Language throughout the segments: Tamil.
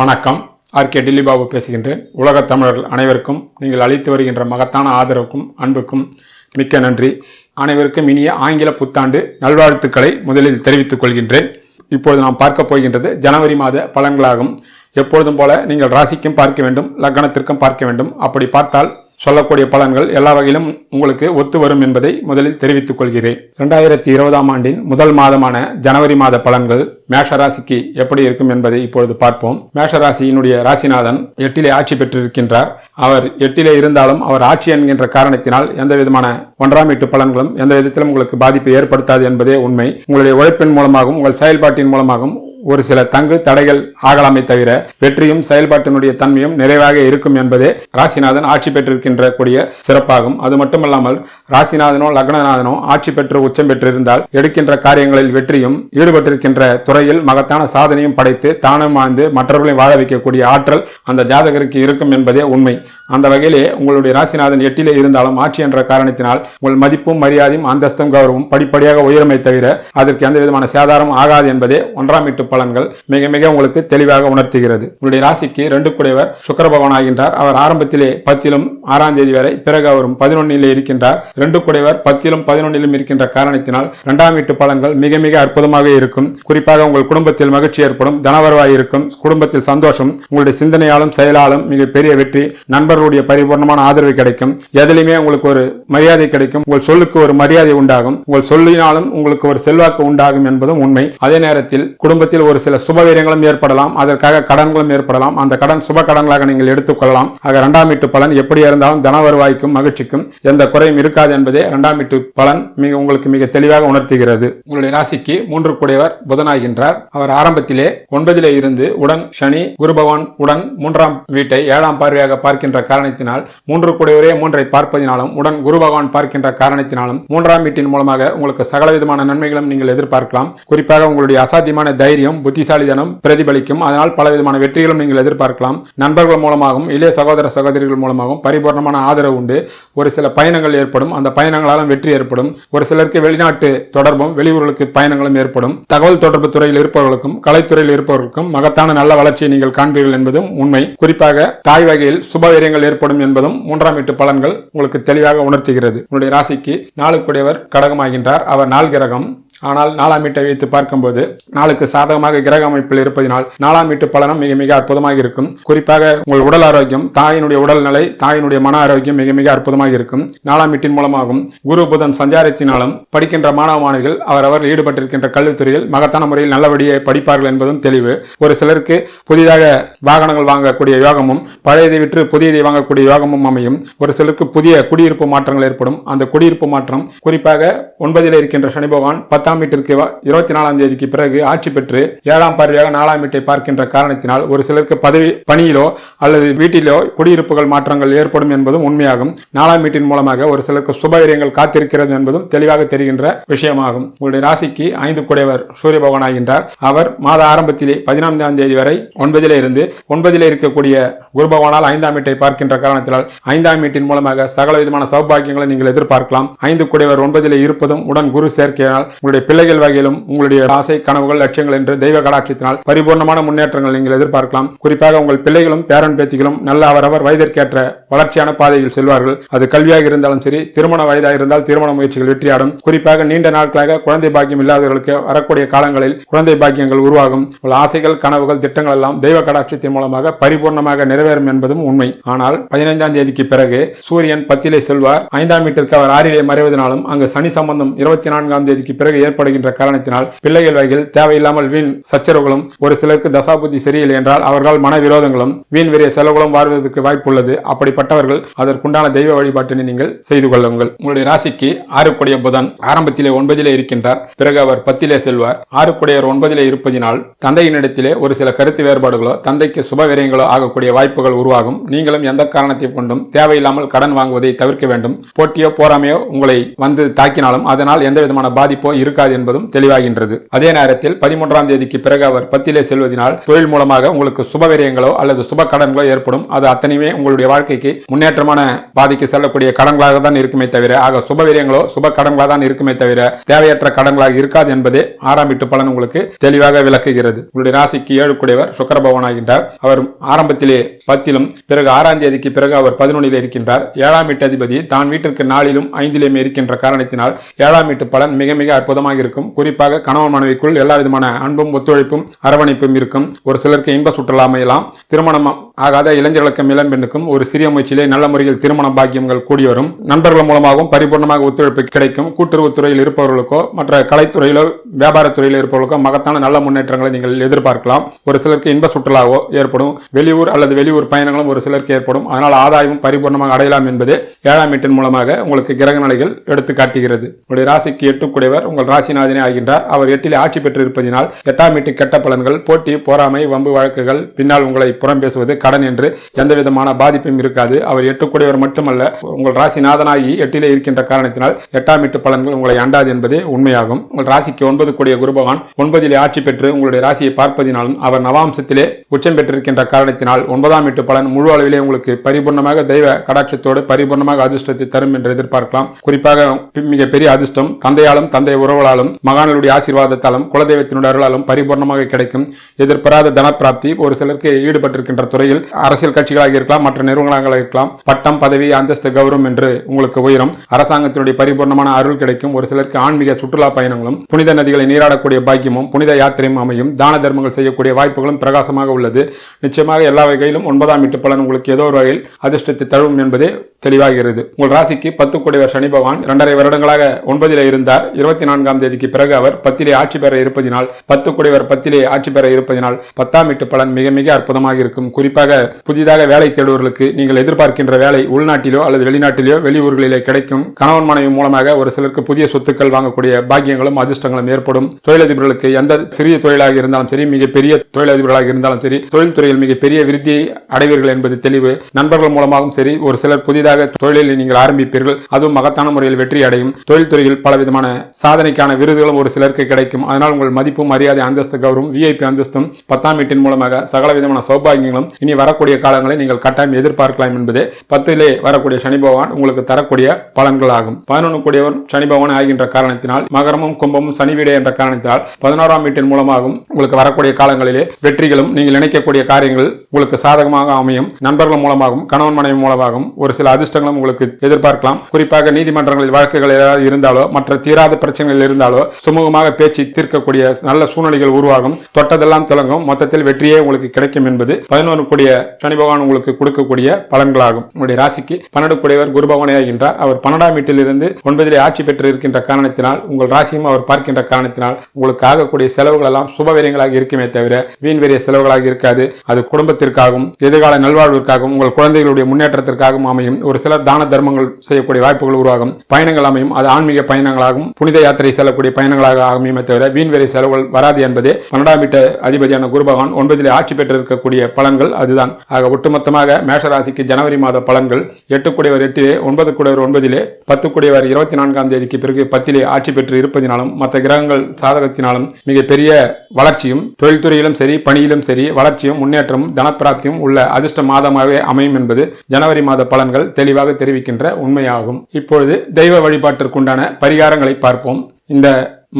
வணக்கம். ஆர்கே கே டில்லிபாபு பேசுகின்றேன். உலகத் தமிழர்கள் அனைவருக்கும் நீங்கள் அளித்து வருகின்ற மகத்தான ஆதரவுக்கும் அன்புக்கும் மிக்க நன்றி. அனைவருக்கும் இனிய ஆங்கில புத்தாண்டு நல்வாழ்த்துக்களை முதலில் தெரிவித்துக் கொள்கின்றேன். இப்போது நாம் பார்க்க போகின்றது ஜனவரி மாத பலன்களாகும். எப்பொழுதும் போல நீங்கள் ராசிக்கும் பார்க்க வேண்டும் லக்னத்திற்கும் பார்க்க வேண்டும். அப்படி பார்த்தால் சொல்லக்கூடிய பலன்கள் எல்லா வகையிலும் உங்களுக்கு ஒத்து வரும் என்பதை முதலில் தெரிவித்துக் கொள்கிறேன். இரண்டாயிரத்தி இருபதாம் ஆண்டின் முதல் மாதமான ஜனவரி மாத பலன்கள் மேஷ ராசிக்கு எப்படி இருக்கும் என்பதை இப்பொழுது பார்ப்போம். மேஷராசியினுடைய ராசிநாதன் எட்டிலே ஆட்சி பெற்றிருக்கின்றார். அவர் எட்டிலே இருந்தாலும் அவர் ஆட்சி என்கின்ற காரணத்தினால் எந்த விதமான ஒன்றாம் வீட்டு பலன்களும் எந்த விதத்திலும் உங்களுக்கு பாதிப்பை ஏற்படுத்தாது என்பதே உண்மை. உங்களுடைய உழைப்பின் மூலமாகவும் உங்கள் செயல்பாட்டின் மூலமாகவும் ஒரு சில தங்கு தடைகள் ஆகலாமே தவிர வெற்றியும் செயல்பாட்டினுடைய தன்மையும் நிறைவாக இருக்கும் என்பதே ராசிநாதன் ஆட்சி பெற்றிருக்கின்ற கூடிய சிறப்பாகும். அது மட்டுமல்லாமல் ராசிநாதனோ லக்னநாதனோ ஆட்சி பெற்று உச்சம் பெற்றிருந்தால் எடுக்கின்ற காரியங்களில் வெற்றியும் ஈடுபட்டிருக்கின்ற துறையில் மகத்தான சாதனையும் படைத்து தானும் வாழ்ந்து மற்றவர்களையும் வாழ வைக்கக்கூடிய ஆற்றல் அந்த ஜாதகருக்கு இருக்கும் என்பதே உண்மை. அந்த வகையிலே உங்களுடைய ராசிநாதன் எட்டிலே இருந்தாலும் ஆட்சி என்ற காரணத்தினால் உங்கள் மதிப்பும் மரியாதையும் அந்தஸ்தும் கௌரவம் படிப்படியாக உயருமே தவிர அதற்கு எந்த விதமான சேதாரம் ஆகாது என்பதே ஒன்றாம் வீட்டு பலன்கள் மிக மிக உங்களுக்கு தெளிவாக உணர்த்துகிறது. உங்களுடைய ராசிக்கு ரெண்டு குடைவர் சுக்கர பகவான் ஆகின்றார். அவர் ஆரம்பத்திலே பத்திலும் ஆறாம் தேதி வரை பிறகு அவரும் பதினொன்னிலே இருக்கின்றார். ரெண்டு குடைவர் பத்திலும் பதினொன்னிலும் இருக்கின்ற காரணத்தினால் இரண்டாம் வீட்டு பலன்கள் மிக மிக அற்புதமாக இருக்கும். குறிப்பாக உங்கள் குடும்பத்தில் மகிழ்ச்சி ஏற்படும் தனவரவாய் இருக்கும் குடும்பத்தில் சந்தோஷம் உங்களுடைய சிந்தனையாலும் செயலாலும் மிக பெரிய வெற்றி நண்பர்களுடைய பரிபூர்ணமான ஆதரவு கிடைக்கும். எதிலுமே உங்களுக்கு ஒரு மரியாதை கிடைக்கும். உங்கள் சொல்லுக்கு ஒரு மரியாதை உண்டாகும். உங்கள் சொல்லினாலும் உங்களுக்கு ஒரு செல்வாக்கு உண்டாகும் என்பதும் உண்மை. அதே நேரத்தில் குடும்பத்தில் ஒரு சில சுபவீரங்களும் ஏற்படலாம். அதற்காக கடன்களும் ஏற்படலாம். அந்த கடன் சுப கடன்களாக நீங்கள் எடுத்துக்கொள்ளலாம். ஆக இரண்டாம் வீட்டு பலன் எப்படி இருந்தாலும் தன வருவாய்க்கும் மகிழ்ச்சிக்கும் எந்த குறையும் இருக்காது என்பதே இரண்டாம் வீட்டு பலன் மிக உங்களுக்கு மிக தெளிவாக உணர்த்துகிறது. உங்களுடைய ராசிக்கு மூன்று கூடையவர் புதனாகின்றார். அவர் ஆரம்பத்திலே ஒன்பதிலே இருந்து உடன் சனி குரு பகவான் உடன் மூன்றாம் வீட்டை ஏழாம் பார்வையாக பார்க்கின்ற காரணத்தினால் மூன்று கூடையவரே மூன்றை பார்ப்பதினாலும் உடன் குரு பகவான் பார்க்கின்ற காரணத்தினாலும் மூன்றாம் வீட்டின் மூலமாக உங்களுக்கு சகல விதமான நன்மைகளும் நீங்கள் எதிர்பார்க்கலாம். குறிப்பாக உங்களுடைய அசாத்தியமான தைரியம் புத்திசாலிதனம் பிரதிபலிக்கும். அதனால் பல விதமான வெற்றிகளும் நீங்கள் எதிர்பார்க்கலாம். நண்பர்கள் மூலமாகவும் இளைய சகோதர சகோதரிகள் மூலமாகவும் பரிபூர்ணமான ஆதரவு உண்டு. ஒரு சில பயணங்கள் ஏற்படும். அந்த பயணங்களாலும் வெற்றி ஏற்படும். ஒரு சிலருக்கு வெளிநாட்டு தொடர்பும் வெளியூர்களுக்கு பயணங்களும் ஏற்படும். தகவல் தொடர்பு துறையில் இருப்பவர்களுக்கும் கலைத்துறையில் இருப்பவர்களுக்கும் மகத்தான நல்ல வளர்ச்சியை நீங்கள் காண்பீர்கள் என்பதும் உண்மை. குறிப்பாக தாய் வகையில் சுபவீரியங்கள் ஏற்படும் என்பதும் மூன்றாம் வீட்டு பலன்கள் உங்களுக்கு தெளிவாக உணர்த்துகிறது. உங்களுடைய ராசிக்கு நாளுக்குடையவர் கடகமாகின்றார். அவர் நாள் கிரகம். ஆனால் நாலாம் வீட்டை வைத்து பார்க்கும்போது நாளுக்கு சாதகமாக கிரக அமைப்பில் இருப்பதினால் நாலாம் வீட்டு பலனும் மிக மிக அற்புதமாக இருக்கும். குறிப்பாக உங்கள் உடல் ஆரோக்கியம் தாயினுடைய உடல்நிலை தாயினுடைய மன ஆரோக்கியம் மிக மிக அற்புதமாக இருக்கும். நாலாம் வீட்டின் மூலமாகவும் குரு புதன் சஞ்சாரத்தினாலும் படிக்கின்ற மாணவ மாணவிகள் அவரவர் ஈடுபட்டிருக்கின்ற கல்வித்துறையில் மகத்தான முறையில் நல்லபடியே படிப்பார்கள் என்பதும் தெளிவு. ஒரு சிலருக்கு புதிதாக வாகனங்கள் வாங்கக்கூடிய யோகமும் பழையதை விற்று புதியதை வாங்கக்கூடிய யோகமும் அமையும். ஒரு சிலருக்கு புதிய குடியிருப்பு மாற்றங்கள் ஏற்படும். அந்த குடியிருப்பு மாற்றம் குறிப்பாக ஒன்பதில் இருக்கின்ற சனி பகவான் பத்தாம் பத்தாம் வீட்டிற்கு இருபத்தி நாலாம் தேதிக்கு பிறகு ஆட்சி பெற்று ஏழாம் பார்வையாக நாலாம் வீட்டை பார்க்கின்ற காரணத்தினால் ஒரு சிலருக்கு பதவி பணியிலோ அல்லது வீட்டிலோ குடியிருப்புகள் மாற்றங்கள் ஏற்படும் என்பதும் உண்மையாகும். நாலாம் வீட்டின் மூலமாக ஒரு சிலருக்கு சுபகரியங்கள் காத்திருக்கிறது என்பதும் தெளிவாக தெரிகின்ற விஷயமாகும். உங்களுடைய ராசிக்கு ஐந்து குடையவர் சூரிய பகவான் ஆகின்றார். அவர் மாத ஆரம்பத்திலே பதினான்காம் தேதி வரை ஒன்பதிலே இருந்து ஒன்பதிலே இருக்கக்கூடிய குரு பகவானால் ஐந்தாம் வீட்டை பார்க்கின்ற காரணத்தினால் ஐந்தாம் வீட்டின் மூலமாக சகல விதமான சௌபாகியங்களை நீங்கள் எதிர்பார்க்கலாம். ஐந்து குடையவர் ஒன்பதிலே இருப்பதும் உடன் குரு சேர்க்கையினால் உங்களுடைய பிள்ளைகள் வகையிலும் உங்களுடைய ஆசை கனவுகள் லட்சியங்கள் என்று தெய்வ கடாட்சத்தினால் பரிபூர்ணமான முன்னேற்றங்கள் நீங்கள் எதிர்பார்க்கலாம். குறிப்பாக உங்கள் பிள்ளைகளும் பேரன் பேத்திகளும் நல்ல அவரவர் வயதிற்கேற்ற வளர்ச்சியான பாதையில் செல்வார்கள். அது கல்வியாக இருந்தாலும் சரி திருமண வயதாக இருந்தால் திருமண முயற்சிகள் வெற்றியாடும். குறிப்பாக நீண்ட நாட்களாக குழந்தை பாக்கியம் இல்லாதவர்களுக்கு வரக்கூடிய காலங்களில் குழந்தை பாக்கியங்கள் உருவாகும். உங்கள் ஆசைகள் கனவுகள் திட்டங்கள் எல்லாம் தெய்வ கடாட்சத்தின் மூலமாக பரிபூர்ணமாக நிறைவேறும் என்பதும் உண்மை. ஆனால் பதினைந்தாம் தேதிக்கு பிறகு சூரியன் பத்திலே செல்வார். ஐந்தாம் வீட்டிற்கு அவர் ஆறிலே மறைவதனாலும் அங்கு சனி சம்பந்தம் இருபத்தி நான்காம் தேதிக்கு பிறகு ஏற்படுகின்ற காரணத்தினால் பிள்ளைகள் வகையில் தேவையில்லாமல் வீண் சச்சரவுகளும் ஒரு சிலருக்கு தசாபுத்தி சரியில்லை என்றால் அவர்கள் மன விரோதங்களும் வீண் விரைய செலவுகளும் வாழ்வதற்கு வாய்ப்புள்ளது. அப்படிப்பட்டவர்கள் அதற்குண்டான தெய்வ வழிபாட்டினை நீங்கள் செய்து கொள்ளுங்கள். உங்களுடைய ராசிக்கு ஆறுக்குடைய புதன் ஆரம்பத்திலே ஒன்பதிலே இருக்கின்றார். பிறகு அவர் பத்திலே செல்வார். ஆறுக்குடையவர் ஒன்பதிலே இருப்பதினால் தந்தையினிடத்திலே ஒரு சில கருத்து வேறுபாடுகளோ தந்தைக்கு சுப விரயங்களோ ஆகக்கூடிய வாய்ப்புகள் உருவாகும். நீங்களும் எந்த காரணத்தை கொண்டும் தேவையில்லாமல் கடன் வாங்குவதை தவிர்க்க வேண்டும். போட்டியோ போராமையோ உங்களை வந்து தாக்கினாலும் அதனால் எந்த விதமான பாதிப்போ இருக்காது. இருக்காது என்பதும் தெளிவாகின்றது. அதே நேரத்தில் பதிமூன்றாம் தேதிக்கு பிறகு அவர் பத்திலே செல்வதனால் தொழில் மூலமாக உங்களுக்கு சுபவிரயங்களோ அல்லது சுப கடன்களோ ஏற்படும். அது அத்தனையுமே உங்களுடைய வாழ்க்கைக்கு முன்னேற்றமான பாதைக்கு செல்லக்கூடிய கடன்களாக தான் இருக்குமே தவிர ஆக சுபவிரயங்களோ சுப கடன்களாக தான் இருக்குமே தவிர தேவையற்ற கடன்களாக இருக்காது என்பதே ஆறாம் வீட்டு பலன் உங்களுக்கு தெளிவாக விளக்குகிறது. உங்களுடைய ராசிக்கு ஏழு குடைவர் சுக்கர பகவான் ஆகின்றார் அவர் ஆரம்பத்திலே பத்திலும் பிறகு ஆறாம் தேதிக்கு பிறகு அவர் பதினொன்றில் இருக்கின்றார். ஏழாம் வீட்டு அதிபதி தான் வீட்டிற்கு நாளிலும் ஐந்திலுமே இருக்கின்ற காரணத்தினால் ஏழாம் வீட்டு பலன் மிக மிக அற்புதமாக இருக்கும் குறிப்பாக கணவன் மனைவிக்குள் எல்லா விதமான அன்பும் ஒத்துழைப்பும் அரவணைப்பும் இருக்கும். ஒரு சிலருக்கு இன்ப சுற்றுலா அமையலாம். திருமணம் ஆகாத இளைஞர்களுக்கும் இளம்பெண்ணுக்கும் ஒரு சிறிய முயற்சியிலே நல்ல முறையில் திருமண பாக்கியங்கள் கூடி வரும் நண்பர்கள் மூலமாகவும் பரிபூர்ணமாக ஒத்துழைப்பு கிடைக்கும். கூட்டுறவுத் துறையில் இருப்பவர்களுக்கோ மற்ற கலைத்துறையிலோ வியாபாரத்துறையில் இருப்பவர்களுக்கோ மகத்தான நல்ல முன்னேற்றங்களை நீங்கள் எதிர்பார்க்கலாம். ஒரு சிலருக்கு இன்ப சுற்றுலாவோ ஏற்படும். வெளியூர் அல்லது வெளியூர் பயணங்களும் ஒரு சிலருக்கு ஏற்படும். அதனால் ஆதாயமும் பரிபூர்ணமாக அடையலாம் என்பது ஏழாம் வீட்டின் மூலமாக உங்களுக்கு கிரக நிலைகள் எடுத்து காட்டுகிறது உங்களுடைய ராசிக்கு எட்டுக்குடையவர். உங்கள் ராசிநாதனே ஆகின்றார். அவர் எட்டிலே ஆட்சி பெற்றிருப்பதினால் எட்டாம் வீட்டு கெட்ட பலன்கள் போட்டி போராமை வம்பு வழக்குகள் பின்னால் உங்களை புறம் பேசுவது கடன் என்று எந்த விதமான பாதிப்பும் இருக்காது. அவர் எட்டுக்கூடியவர் மட்டுமல்ல உங்கள் ராசிநாதனாகி எட்டிலே இருக்கின்ற காரணத்தினால் எட்டாம் வீட்டு பலன்கள் உங்களை அண்டாது என்பதே உண்மையாகும். உங்கள் ராசிக்கு ஒன்பது கூடிய குரு பகவான் ஒன்பதிலே ஆட்சி பெற்று உங்களுடைய ராசியை பார்ப்பதினாலும் அவர் நவாம்சத்திலே உச்சம் பெற்றிருக்கின்ற காரணத்தினால் ஒன்பதாம் வீட்டு பலன் முழு அளவிலே உங்களுக்கு பரிபூர்ணமாக தெய்வ கடாட்சத்தோடு பரிபூர்ணமாக அதிர்ஷ்டத்தை தரும் என்று எதிர்பார்க்கலாம். குறிப்பாக மிக பெரிய அதிர்ஷ்டம் தந்தையாலும் தந்தை உறவு உறவுகளாலும் மகான்களுடைய ஆசீர்வாதத்தாலும் குலதெய்வத்தினுடைய அருளாலும் பரிபூர்ணமாக கிடைக்கும் எதிர்பாராத தனப்பிராப்தி ஒரு சிலருக்கு ஈடுபட்டிருக்கின்ற துறையில் அரசியல் கட்சிகளாக இருக்கலாம் மற்ற நிறுவனங்களாக இருக்கலாம். பட்டம் பதவி அந்தஸ்து கௌரவம் என்று உங்களுக்கு உயரும். அரசாங்கத்தினுடைய பரிபூர்ணமான அருள் கிடைக்கும் ஒரு சிலருக்கு ஆன்மீக சுற்றுலா பயணங்களும் புனித நதிகளை நீராடக்கூடிய பாக்கியமும் புனித யாத்திரையும் அமையும். தான தர்மங்கள் செய்யக்கூடிய வாய்ப்புகளும் பிரகாசமாக உள்ளது. நிச்சயமாக எல்லா வகையிலும் ஒன்பதாம் வீட்டு பலன் உங்களுக்கு ஏதோ ஒரு வகையில் அதிர்ஷ்டத்தை தழுவும் என்பதே தெளிவாகிறது. உங்கள் ராசிக்கு பத்து கோடி சனி பகவான் இரண்டரை வருடங்களாக ஒன்பதில் இருந்தார். இருபத்தி நான்காம் பதினான்காம் தேதிக்கு பிறகு அவர் பத்திலே ஆட்சி பெற இருப்பதினால் பத்து குடைவர் பத்திலே ஆட்சி பெற இருப்பதினால் பத்தாம் வீட்டு பலன் மிக மிக அற்புதமாக இருக்கும். குறிப்பாக புதிதாக வேலை தேடுவர்களுக்கு நீங்கள் எதிர்பார்க்கின்ற வேலை உள்நாட்டிலோ அல்லது வெளிநாட்டிலோ வெளியூர்களிலே கிடைக்கும். கணவன் மனைவி மூலமாக ஒரு சிலருக்கு புதிய சொத்துக்கள் வாங்கக்கூடிய பாக்கியங்களும் அதிர்ஷ்டங்களும் ஏற்படும். தொழிலதிபர்களுக்கு எந்த சிறிய தொழிலாக இருந்தாலும் சரி மிகப்பெரிய தொழிலதிபர்களாக இருந்தாலும் சரி தொழில்துறையில் மிகப்பெரிய விருத்தியை அடைவீர்கள் என்பது தெளிவு. நண்பர்கள் மூலமாகவும் சரி ஒரு சிலர் புதிதாக தொழிலில் நீங்கள் ஆரம்பிப்பீர்கள். அதுவும் மகத்தான முறையில் வெற்றி அடையும். தொழில்துறையில் பலவிதமான சாதனைக்கான விருதுகளும் ஒரு சிலருக்கு கிடைக்கும். அதனால் உங்கள் மதிப்பு மரியாதை அந்தஸ்து கௌரவம் விஐபி அந்தஸ்தும் பத்தாம் வீட்டின் மூலமாக சகல விதமான சௌபாகியங்களும் இனி வரக்கூடிய காலங்களை நீங்கள் கட்டாயம் எதிர்பார்க்கலாம் என்பதே பத்திலே வரக்கூடிய சனி பகவான் உங்களுக்கு தரக்கூடிய பலன்கள் ஆகும் பதினொன்று கூடியவர் சனி பகவான் ஆகின்ற காரணத்தினால் மகரமும் கும்பமும் சனி வீடு என்ற காரணத்தினால் பதினோராம் வீட்டின் மூலமாகவும் உங்களுக்கு வரக்கூடிய காலங்களிலே வெற்றிகளும் நீங்கள் நினைக்கக்கூடிய காரியங்கள் உங்களுக்கு சாதகமாக அமையும். நண்பர்கள் மூலமாகவும் கணவன் மனைவி மூலமாகவும் ஒரு சில அதிர்ஷ்டங்களும் உங்களுக்கு எதிர்பார்க்கலாம். குறிப்பாக நீதிமன்றங்களில் வழக்குகள் ஏதாவது இருந்தாலோ மற்ற தீராத பிரச்சனைகளில் இருந்தாலோ சுமூகமாக பேச்சு தீர்க்கக்கூடிய நல்ல சூழ்நிலைகள் உருவாகும். தொட்டதெல்லாம் தொடங்கும் மொத்தத்தில் வெற்றியே உங்களுக்கு கிடைக்கும் என்பது பதினோரு கூடிய சனி பகவான் உங்களுக்கு கொடுக்கக்கூடிய பலன்களாகும். உங்களுடைய ராசிக்கு பன்னெண்டு கூடியவர் குரு பகவானே ஆகின்றார். அவர் பன்னெண்டாம் வீட்டிலிருந்து ஒன்பதிலே ஆட்சி பெற்று இருக்கின்ற காரணத்தினால் உங்கள் ராசியும் அவர் பார்க்கின்ற காரணத்தினால் உங்களுக்கு ஆகக்கூடிய செலவுகள் எல்லாம் சுபவீரியங்களாக இருக்குமே தவிர வீண்வெறிய செலவுகளாக இருக்காது. அது குடும்பத்திற்காகவும் எதிர்கால நல்வாழ்விற்காகவும் உங்கள் குழந்தைகளுடைய முன்னேற்றத்திற்காகவும் அமையும். ஒரு சிலர் தான தர்மங்கள் செய்யக்கூடிய வாய்ப்புகள் உருவாகும். பயணங்கள் அமையும். அது ஆன்மீக பயணங்களாகவும் புனித யாத்திரை செல்லக்கூடிய பயணங்களாக அமையுமே தவிர வீண்வெறி செலவுகள் வராது என்பதே பன்னெண்டாம் வீட்டு அதிபதியான குருபகவான் ஒன்பதிலே ஆட்சி பெற்றிருக்கக்கூடிய பலன்கள் அதுதான். ஆக ஒட்டுமொத்தமாக மேஷராசிக்கு ஜனவரி மாத பலன்கள் எட்டு கூடியவர் எட்டிலே ஒன்பது கூடியவர் ஒன்பதிலே பத்து கூடியவர் இருபத்தி நான்காம் தேதிக்கு பிறகு பத்திலே ஆட்சி பெற்று இருப்பதினாலும் மற்ற கிரகங்கள் சாதகத்தினாலும் மிகப்பெரிய வளர்ச்சியும் தொழில்துறையிலும் சரி பணியிலும் சரி வளர்ச்சியும் முன்னேற்றமும் தனப்பிராப்தியும் உள்ள அதிர்ஷ்ட மாதமாகவே அமையும் என்பது ஜனவரி மாத பலன்கள் தெளிவாக தெரிவிக்கின்ற உண்மையாகும். இப்பொழுது தெய்வ வழிபாட்டிற்குண்டான பரிகாரங்களை பார்ப்போம். இந்த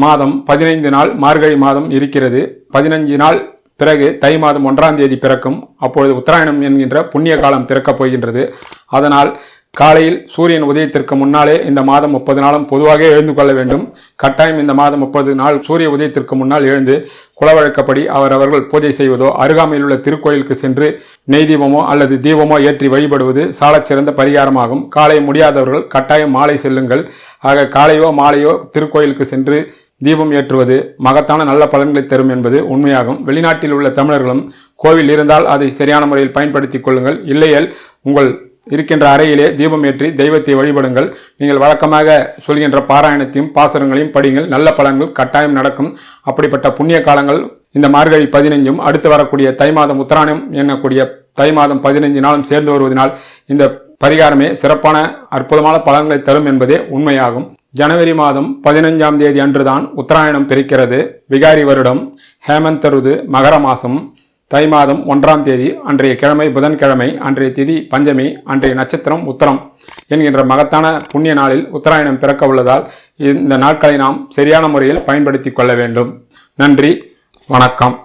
மாதம் பதினைந்து நாள் மார்கழி மாதம் இருக்கிறது. பதினஞ்சு நாள் பிறகு தை மாதம் ஒன்றாம் தேதி பிறக்கும். அப்பொழுது உத்தராயணம் என்கின்ற புண்ணிய காலம் பிறக்கப் போகின்றது. அதனால் காலையில் சூரியன் உதயத்திற்கு முன்னாலே இந்த மாதம் முப்பது நாளும் பொதுவாக எழுந்து கொள்ள வேண்டும். கட்டாயம் இந்த மாதம் முப்பது நாள் சூரிய உதயத்திற்கு முன்னால் எழுந்து குலவழக்கப்படி அவரவர்கள் பூஜை செய்வதோ அருகாமையில் உள்ள திருக்கோயிலுக்கு சென்று நெய் தீபமோ அல்லது தீபமோ ஏற்றி வழிபடுவது சாலச் சிறந்த பரிகாரமாகும். காலை முடியாதவர்கள் கட்டாயம் மாலை செல்லுங்கள். ஆக காலையோ மாலையோ திருக்கோயிலுக்கு சென்று தீபம் ஏற்றுவது மகத்தான நல்ல பலன்களை தரும் என்பது உண்மையாகும். வெளிநாட்டில் உள்ள தமிழர்களும் கோவில் இருந்தால் அதை சரியான முறையில் பயன்படுத்திக் கொள்ளுங்கள். இல்லையேல் உங்கள் இருக்கின்ற அறையிலே தீபம் ஏற்றி தெய்வத்தை வழிபடுங்கள். நீங்கள் வழக்கமாக சொல்கின்ற பாராயணத்தையும் பாசுரங்களையும் படியுங்கள் நல்ல பலன்கள் கட்டாயம் நடக்கும். அப்படிப்பட்ட புண்ணிய காலங்கள் இந்த மார்கழி பதினைஞ்சும் அடுத்து வரக்கூடிய தை மாதம் உத்தராயணம் எண்ணக்கூடிய தை மாதம் பதினைஞ்சு நாளும் சேர்ந்து வருவதனால் இந்த பரிகாரமே சிறப்பான அற்புதமான பலன்களை தரும் என்பதே உண்மையாகும். ஜனவரி மாதம் பதினைஞ்சாம் தேதி அன்றுதான் உத்தராயணம் பிரிக்கிறது விகாரி வருடம் ஹேமந்தருது மகர மாசம். தை மாதம் ஒன்றாம் தேதி அன்றைய கிழமை புதன்கிழமை அன்றைய திதி பஞ்சமி அன்றைய நட்சத்திரம் உத்தரம் என்கின்ற மகத்தான புண்ணிய நாளில் உத்தராயணம் பிறக்க உள்ளதால் இந்த நாட்களை நாம் சரியான முறையில் பயன்படுத்தி கொள்ள வேண்டும். நன்றி வணக்கம்.